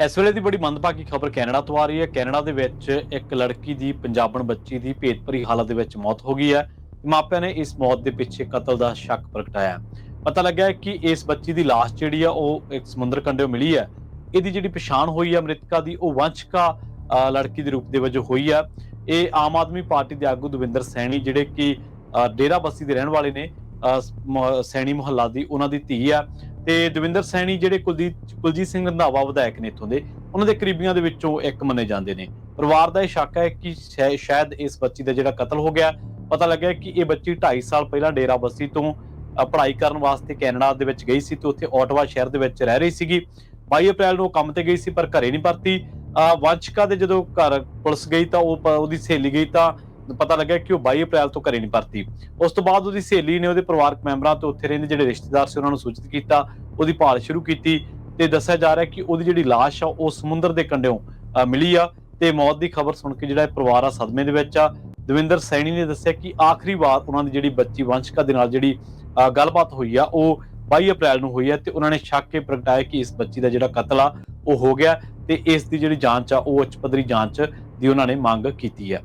ਇਸ ਵੇਲੇ ਦੀ ਬੜੀ ਮੰਦਭਾਗੀ ਖਬਰ ਕੈਨੇਡਾ ਤੋਂ ਆ ਰਹੀ ਹੈ। ਕੈਨੇਡਾ ਦੇ ਵਿੱਚ ਇੱਕ ਲੜਕੀ ਦੀ ਪੰਜਾਬਣ ਬੱਚੀ ਦੀ ਭੇਤਭਰੀ ਹਾਲਤ ਦੇ ਵਿੱਚ ਮੌਤ ਹੋ ਗਈ ਹੈ। ਮਾਪਿਆਂ ਨੇ ਇਸ ਮੌਤ ਦੇ ਪਿੱਛੇ ਕਤਲ ਦਾ ਸ਼ੱਕ ਪ੍ਰਗਟਾਇਆ। ਪਤਾ ਲੱਗਾ ਹੈ ਕਿ ਇਸ ਬੱਚੀ ਦੀ ਲਾਸ਼ ਜਿਹੜੀ ਆ ਉਹ ਇੱਕ ਸਮੁੰਦਰ ਕੰਢਿਓ ਮਿਲੀ ਹੈ। ਇਹਦੀ ਜਿਹੜੀ ਪਛਾਣ ਹੋਈ ਹੈ ਮ੍ਰਿਤਕਾ ਦੀ ਉਹ ਵੰਸ਼ਕਾ ਅ, ਲੜਕੀ ਦੇ ਰੂਪ ਦੇ ਵਜੋਂ ਹੋਈ ਹੈ। ਇਹ ਆਮ ਆਦਮੀ ਪਾਰਟੀ ਦੇ ਆਗੂ ਦਵਿੰਦਰ ਸੈਣੀ ਜਿਹੜੇ ਕਿ ਅ, ਡੇਰਾ ਬੱਸੀ ਦੇ ਰਹਿਣ ਵਾਲੇ ਨੇ ਅ, ਸੈਣੀ ਮੁਹੱਲਾ ਦੀ ਉਹਨਾਂ ਦੀ ਧੀ ਆ ਤੇ ਦਵਿੰਦਰ ਸੈਣੀ ਜਿਹੜੇ ਕੁਲਦੀਪ ਕੁਲਜੀਤ ਸਿੰਘ ਰੰਧਾਵਾ ਵਿਧਾਇਕ ਨੇ ਇੱਥੋਂ ਦੇ ਉਹਨਾਂ ਦੇ ਕਰੀਬੀਆਂ ਦੇ ਵਿੱਚੋਂ ਇੱਕ ਮੰਨੇ ਜਾਂਦੇ ਨੇ। ਪਰਿਵਾਰ ਦਾ ਇਹ ਸ਼ੱਕ ਹੈ ਕਿ ਸ਼ਾਇ- ਸ਼ਾਇਦ ਇਸ ਬੱਚੀ ਦਾ ਜਿਹੜਾ ਕਤਲ ਹੋ ਗਿਆ ਪਤਾ ਲੱਗਿਆ ਕਿ ਇਹ ਬੱਚੀ 2.5 ਸਾਲ ਪਹਿਲਾਂ ਡੇਰਾ ਬੱਸੀ ਤੋਂ ਪੜ੍ਹਾਈ ਕਰਨ ਵਾਸਤੇ ਕੈਨੇਡਾ ਦੇ ਵਿੱਚ ਗਈ ਸੀ ਤੇ ਉੱਥੇ ਓਟਵਾ ਸ਼ਹਿਰ ਦੇ ਵਿੱਚ ਰਹਿ ਰਹੀ ਸੀਗੀ। 22 ਅਪ੍ਰੈਲ ਨੂੰ ਉਹ ਕੰਮ ਤੇ ਗਈ ਸੀ ਪਰ ਘਰੇ ਨਹੀਂ ਪਰਤੀ। ਅ, ਦੇ ਜਦੋਂ ਘਰ ਪੁਲਿਸ ਗਈ ਤਾਂ ਉਹ ਉਹਦੀ ਸਹੇਲੀ ਗਈ ਤਾਂ ਪਤਾ ਲੱਗਿਆ ਕਿ ਉਹ 22 ਅਪ੍ਰੈਲ ਤੋਂ ਘਰੇ ਨਹੀਂ ਪਰਤੀ। ਉਸ ਤੋਂ ਬਾਅਦ ਉਹਦੀ ਸਹੇਲੀ ਨੇ ਉਹਦੇ ਪਰਿਵਾਰਕ ਮੈਂਬਰਾਂ ਤੇ ਉੱਥੇ ਰਹਿੰਦੇ ਜਿਹੜੇ ਰਿਸ਼ਤੇਦਾਰ ਸੀ ਉਹਨਾਂ ਨੂੰ ਸੂਚਿਤ ਕੀਤਾ ਉਹਦੀ ਭਾਲ ਸ਼ੁਰੂ ਕੀਤੀ ਤੇ ਦੱਸਿਆ ਜਾ ਰਿਹਾ ਕਿ ਉਹਦੀ ਜਿਹੜੀ ਲਾਸ਼ ਆ ਉਹ ਸਮੁੰਦਰ ਦੇ ਕੰਢਿਓਂ ਮਿਲੀ ਆ ਤੇ ਮੌਤ ਦੀ ਖਬਰ ਸੁਣ ਕੇ ਜਿਹੜਾ ਇਹ ਪਰਿਵਾਰ ਆ ਸਦਮੇ ਦੇ ਵਿੱਚ ਆ। ਦਵਿੰਦਰ ਸੈਣੀ ਨੇ ਦੱਸਿਆ ਕਿ ਆਖਰੀ ਵਾਰ ਉਹਨਾਂ ਦੀ ਜਿਹੜੀ ਬੱਚੀ ਵੰਸ਼ਿਕਾ ਦੇ ਨਾਲ ਜਿਹੜੀ ਅ, ਗੱਲਬਾਤ ਹੋਈ ਆ ਉਹ 22 ਅਪ੍ਰੈਲ ਨੂੰ ਹੋਈ ਹੈ ਤੇ ਉਹਨਾਂ ਨੇ ਸ਼ੱਕ ਕੇ ਪ੍ਰਗਟਾਇਆ ਕਿ ਇਸ ਬੱਚੀ ਦਾ ਜਿਹੜਾ ਕਤਲ ਆ ਉਹ ਹੋ ਗਿਆ ਤੇ ਇਸ ਦੀ ਜਿਹੜੀ ਜਾਂਚ ਆ ਉਹ ਉੱਚ ਪੱਧਰੀ ਜਾਂਚ ਦੀ ਉਹਨਾਂ ਨੇ ਮੰਗ ਕੀਤੀ ਹੈ